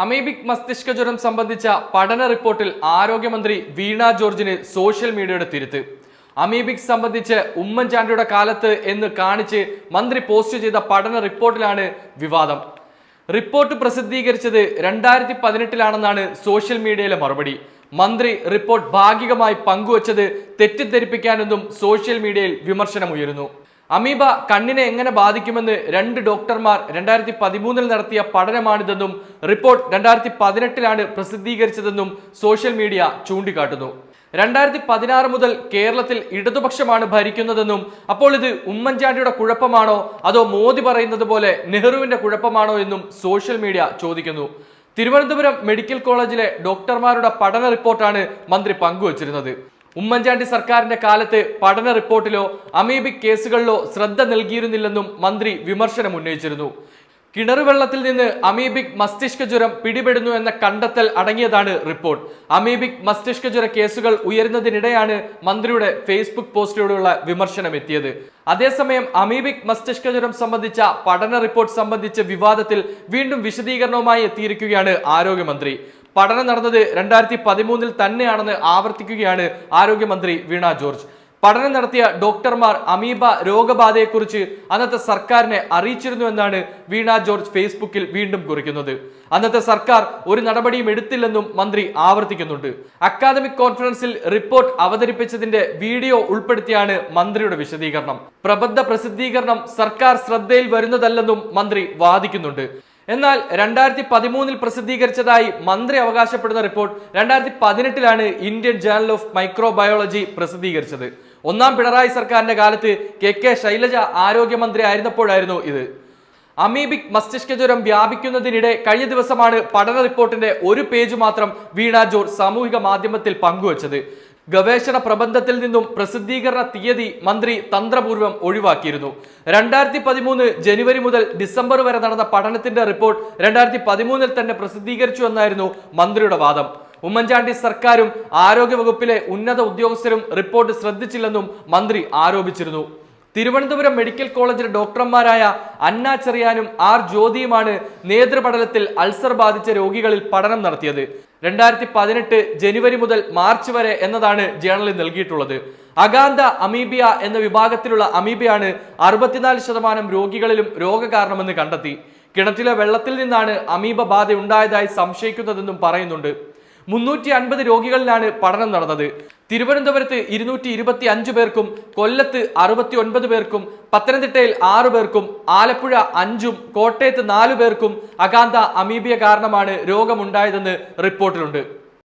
Amoebic മസ്തിഷ്ക ജ്വരം സംബന്ധിച്ച പഠന റിപ്പോർട്ടിൽ ആരോഗ്യമന്ത്രി വീണ ജോർജിന് സോഷ്യൽ മീഡിയയുടെ തിരുത്ത്. അമീബിക് സംബന്ധിച്ച് ഉമ്മൻചാണ്ടിയുടെ കാലത്ത് എന്ന് കാണിച്ച് മന്ത്രി പോസ്റ്റ് ചെയ്ത പഠന റിപ്പോർട്ടിലാണ് വിവാദം. റിപ്പോർട്ട് പ്രസിദ്ധീകരിച്ചത് രണ്ടായിരത്തി പതിനെട്ടിലാണെന്നാണ് സോഷ്യൽ മീഡിയയിലെ മറുപടി. മന്ത്രി റിപ്പോർട്ട് ഭാഗികമായി പങ്കുവച്ചത് തെറ്റിദ്ധരിപ്പിക്കാനെന്നും സോഷ്യൽ മീഡിയയിൽ വിമർശനമുയരുന്നു. അമീബ കണ്ണിനെ എങ്ങനെ ബാധിക്കുമെന്ന് രണ്ട് ഡോക്ടർമാർ രണ്ടായിരത്തി പതിമൂന്നിൽ നടത്തിയ പഠനമാണിതെന്നും റിപ്പോർട്ട് രണ്ടായിരത്തി പതിനെട്ടിലാണ് പ്രസിദ്ധീകരിച്ചതെന്നും സോഷ്യൽ മീഡിയ ചൂണ്ടിക്കാട്ടുന്നു. രണ്ടായിരത്തി പതിനാറ് മുതൽ കേരളത്തിൽ ഇടതുപക്ഷമാണ് ഭരിക്കുന്നതെന്നും അപ്പോൾ ഇത് ഉമ്മൻചാണ്ടിയുടെ കുഴപ്പമാണോ? അതോ മോദി പറയുന്നത് പോലെ നെഹ്റുവിന്റെ കുഴപ്പമാണോ എന്നും സോഷ്യൽ മീഡിയ ചോദിക്കുന്നു. തിരുവനന്തപുരം മെഡിക്കൽ കോളേജിലെ ഡോക്ടർമാരുടെ പഠന റിപ്പോർട്ടാണ് മന്ത്രി പങ്കുവച്ചിരുന്നത്. ഉമ്മൻചാണ്ടി സർക്കാരിന്റെ കാലത്ത് പഠന റിപ്പോർട്ടിലോ അമീബിക് കേസുകളിലോ ശ്രദ്ധ നൽകിയിരുന്നില്ലെന്നും മന്ത്രി വിമർശനം ഉന്നയിച്ചിരുന്നു. കിണറുവെള്ളത്തിൽ നിന്ന് അമീബിക് മസ്തിഷ്ക ജ്വരം പിടിപെടുന്നു എന്ന കണ്ടെത്തൽ അടങ്ങിയതാണ് റിപ്പോർട്ട്. അമീബിക് മസ്തിഷ്ക ജ്വര കേസുകൾ ഉയരുന്നതിനിടെയാണ് മന്ത്രിയുടെ ഫേസ്ബുക്ക് പോസ്റ്റിലൂടെയുള്ള വിമർശനം എത്തിയത്. അതേസമയം അമീബിക് മസ്തിഷ്ക ജ്വരം സംബന്ധിച്ച പഠന റിപ്പോർട്ട് സംബന്ധിച്ച വിവാദത്തിൽ വീണ്ടും വിശദീകരണവുമായി എത്തിയിരിക്കുകയാണ് ആരോഗ്യമന്ത്രി. പഠനം നടന്നത് രണ്ടായിരത്തി പതിമൂന്നിൽ തന്നെയാണെന്ന് ആവർത്തിക്കുകയാണ് ആരോഗ്യമന്ത്രി വീണ ജോർജ്. പഠനം നടത്തിയ ഡോക്ടർമാർ അമീബ രോഗബാധയെക്കുറിച്ച് അന്നത്തെ സർക്കാരിനെ അറിയിച്ചിരുന്നു എന്നാണ് വീണ ജോർജ് ഫേസ്ബുക്കിൽ വീണ്ടും കുറിക്കുന്നത്. അന്നത്തെ സർക്കാർ ഒരു നടപടിയും എടുത്തില്ലെന്നും മന്ത്രി ആവർത്തിക്കുന്നുണ്ട്. അക്കാദമിക് കോൺഫറൻസിൽ റിപ്പോർട്ട് അവതരിപ്പിച്ചതിന്റെ വീഡിയോ ഉൾപ്പെടുത്തിയാണ് മന്ത്രിയുടെ വിശദീകരണം. പ്രബദ്ധ പ്രസിദ്ധീകരണം സർക്കാർ ശ്രദ്ധയിൽ വരുന്നതല്ലെന്നും മന്ത്രി വാദിക്കുന്നുണ്ട്. എന്നാൽ രണ്ടായിരത്തി പതിമൂന്നിൽ പ്രസിദ്ധീകരിച്ചതായി മന്ത്രി അവകാശപ്പെടുന്ന റിപ്പോർട്ട് രണ്ടായിരത്തി പതിനെട്ടിലാണ് ഇന്ത്യൻ ജേണൽ ഓഫ് മൈക്രോബയോളജി പ്രസിദ്ധീകരിച്ചത്. ഒന്നാം പിണറായി സർക്കാരിന്റെ കാലത്ത് കെ കെ ശൈലജ ആരോഗ്യമന്ത്രി ആയിരുന്നപ്പോഴായിരുന്നു ഇത്. അമീബിക് മസ്തിഷ്ക ജ്വരം വ്യാപിക്കുന്നതിനിടെ കഴിഞ്ഞ ദിവസമാണ് പഠന റിപ്പോർട്ടിന്റെ ഒരു പേജ് മാത്രം വീണാ ജോർ സാമൂഹിക മാധ്യമത്തിൽ പങ്കുവച്ചത്. ഗവേഷണ പ്രബന്ധത്തിൽ നിന്നും പ്രസിദ്ധീകരണ തീയതി മന്ത്രി തന്ത്രപൂർവം ഒഴിവാക്കിയിരുന്നു. രണ്ടായിരത്തി പതിമൂന്ന് ജനുവരി മുതൽ ഡിസംബർ വരെ നടന്ന പഠനത്തിന്റെ റിപ്പോർട്ട് രണ്ടായിരത്തി പതിമൂന്നിൽ തന്നെ പ്രസിദ്ധീകരിച്ചു എന്നായിരുന്നു മന്ത്രിയുടെ വാദം. ഉമ്മൻചാണ്ടി സർക്കാരും ആരോഗ്യവകുപ്പിലെ ഉന്നത ഉദ്യോഗസ്ഥരും റിപ്പോർട്ട് ശ്രദ്ധിച്ചില്ലെന്നും മന്ത്രി ആരോപിച്ചിരുന്നു. തിരുവനന്തപുരം മെഡിക്കൽ കോളേജിലെ ഡോക്ടർമാരായ അന്ന ചെറിയാനും ആർ ജ്യോതിയുമാണ് നേതൃപടലത്തിൽ അൾസർ ബാധിച്ച രോഗികളിൽ പഠനം നടത്തിയത്. രണ്ടായിരത്തി പതിനെട്ട് ജനുവരി മുതൽ മാർച്ച് വരെ എന്നതാണ് ജേണലിൽ നൽകിയിട്ടുള്ളത്. അഗാന്ത അമീബിയ എന്ന വിഭാഗത്തിലുള്ള അമീബിയാണ് അറുപത്തിനാല് ശതമാനം രോഗികളിലും രോഗകാരണമെന്ന് കണ്ടെത്തി. കിണറ്റിലെ വെള്ളത്തിൽ നിന്നാണ് അമീബ ബാധ ഉണ്ടായതായി സംശയിക്കുന്നതെന്നും പറയുന്നുണ്ട്. മുന്നൂറ്റി അൻപത് രോഗികളിലാണ് പഠനം നടന്നത്. തിരുവനന്തപുരത്ത് ഇരുന്നൂറ്റി ഇരുപത്തി അഞ്ച് പേർക്കും കൊല്ലത്ത് അറുപത്തി ഒൻപത് പേർക്കും പത്തനംതിട്ടയിൽ ആറു പേർക്കും ആലപ്പുഴ അഞ്ചും കോട്ടയത്ത് നാലു പേർക്കും അകാന്ത അമീബിയ കാരണമാണ് രോഗമുണ്ടായതെന്ന് റിപ്പോർട്ടിലുണ്ട്.